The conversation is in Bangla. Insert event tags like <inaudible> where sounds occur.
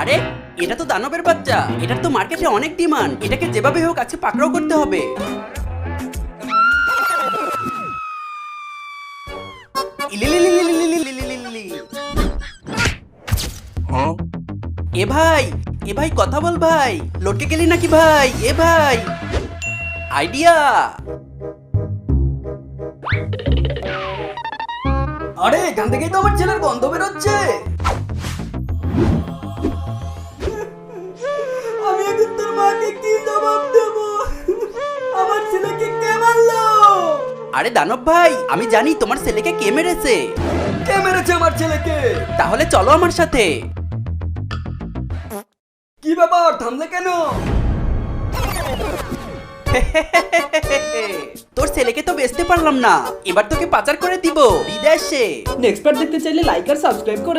আরে এটা তো দানবের বাচ্চা। এটার তো মার্কেটে অনেক ডিমান্ড। এটাকে যেভাবে হোক আজকে পাকড়াও করতে হবে। হ্যাঁ? এ ভাই এ ভাই কথা বল ভাই। লটকে গেলি নাকি ভাই? এ ভাই। আইডিয়া। আরে এখান থেকেই তো আমার ছেলের গন্ধ বেরোচ্ছে। তোর কি জবাব দেব। আমার ছেলেকে কে মারলো? আরে দানব ভাই আমি জানি তোমার ছেলেকে কে মেরেছে। কে মেরেছে আমার ছেলেকে? তাহলে চলো আমার সাথে। কি ব্যাপার থামলে কেন? <laughs> তোর ছেলেকে তো বেচতে পারলাম না এবার তোকে পাচার করে দিব বিদেশে। নেক্সট পার্ট দেখতে চাইলে লাইক আর সাবস্ক্রাইব করে